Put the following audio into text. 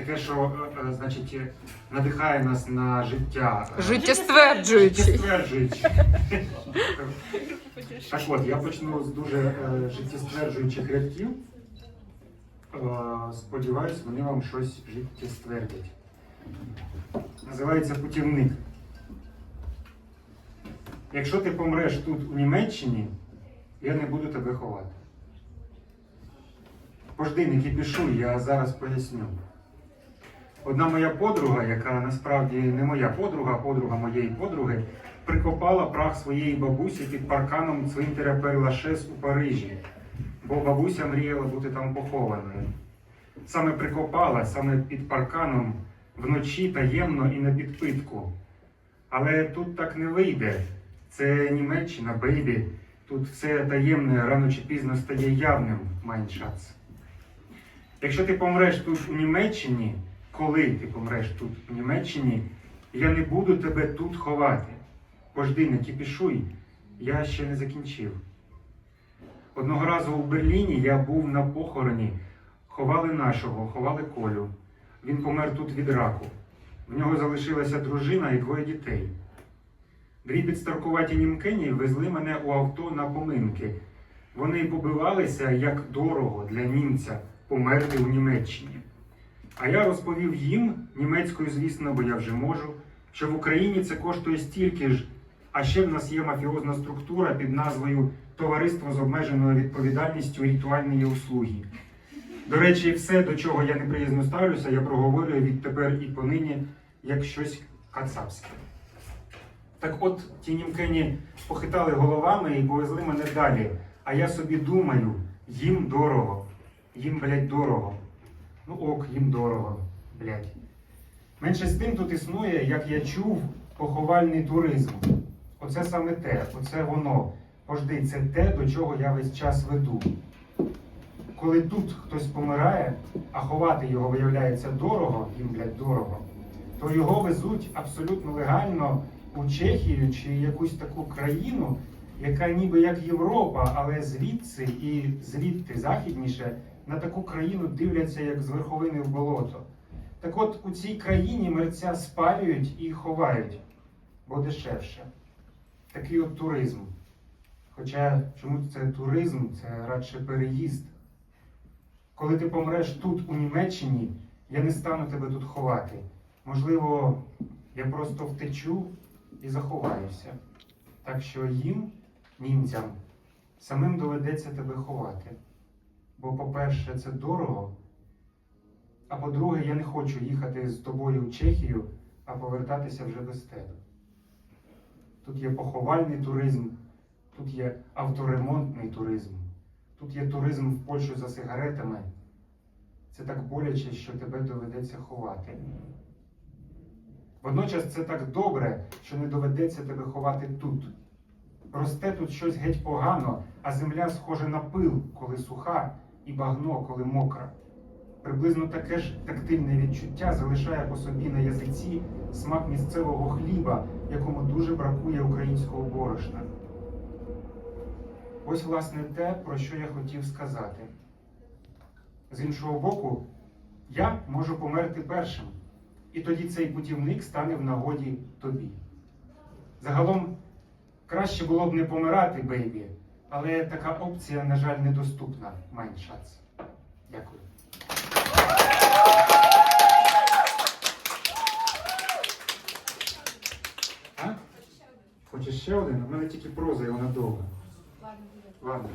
таке, що е, е, значить, е, надихає нас на життя. е, Життєстверджуючий. Так от, я почну з дуже е, життєстверджуючих рядків. Е, сподіваюсь, вони вам щось життєствердять. Називається путівник. Якщо ти помреш тут у Німеччині, я не буду тебе ховати. Пожди, не кипішуй, я зараз поясню. Одна моя подруга, яка насправді не моя подруга, а подруга моєї подруги, прикопала прах своєї бабусі під парканом цвинтаря Перлашес у Парижі, бо бабуся мріяла бути там похованою. Саме прикопала, саме під парканом, вночі таємно і на підпитку. Але тут так не вийде. Це Німеччина, бейбі. Тут все таємне рано чи пізно стає явним, майншац. Якщо ти помреш тут у Німеччині, коли ти помреш тут у Німеччині, я не буду тебе тут ховати. Пожди, не кіпішуй, я ще не закінчив. Одного разу у Берліні я був на похороні. Ховали нашого, ховали Колю. Він помер тут від раку. В нього залишилася дружина і двоє дітей. Дві підстаркуваті німкені везли мене у авто на поминки. Вони побивалися, як дорого для німця померти у Німеччині. А я розповів їм, німецькою, звісно, бо я вже можу, що в Україні це коштує стільки ж, а ще в нас є мафіозна структура під назвою Товариство з обмеженою відповідальністю ритуальної услуги. До речі, все, до чого я неприязно ставлюся, я проговорюю відтепер і понині як щось кацапське. Так от ті німкені похитали головами і повезли мене далі. А я собі думаю, їм дорого. Їм, блядь, дорого. Ну ок, їм дорого, блядь. Менше з тим тут існує, як я чув, поховальний туризм. Оце саме те, оце воно. Пожди, це те, до чого я весь час веду. Коли тут хтось помирає, а ховати його виявляється дорого, їм, блядь, дорого, то його везуть абсолютно легально у Чехію чи якусь таку країну, яка ніби як Європа, але звідси і звідти західніше на таку країну дивляться як з верховини в болото. Так от у цій країні мерця спалюють і ховають, бо дешевше. Такий от туризм. Хоча чому це туризм, це радше переїзд. Коли ти помреш тут, у Німеччині, я не стану тебе тут ховати. Можливо, я просто втечу і заховаюся. Так що їм, німцям, самим доведеться тебе ховати. Бо, по-перше, це дорого. А по-друге, я не хочу їхати з тобою в Чехію, а повертатися вже без тебе. Тут є поховальний туризм, тут є авторемонтний туризм, тут є туризм в Польщу за сигаретами. Це так боляче, що тебе доведеться ховати. Водночас це так добре, що не доведеться тебе ховати тут. Росте тут щось геть погано, а земля схожа на пил, коли суха, і багно, коли мокра. Приблизно таке ж тактильне відчуття залишає по собі на язиці смак місцевого хліба, якому дуже бракує українського борошна. Ось, власне, те, про що я хотів сказати. З іншого боку, я можу померти першим, і тоді цей путівник стане в нагоді тобі. Загалом, краще було б не помирати, бейбі, але така опція, на жаль, недоступна, Майншац. Дякую. А? Хочеш ще один? У мене тільки проза, і вона довга. Ладно.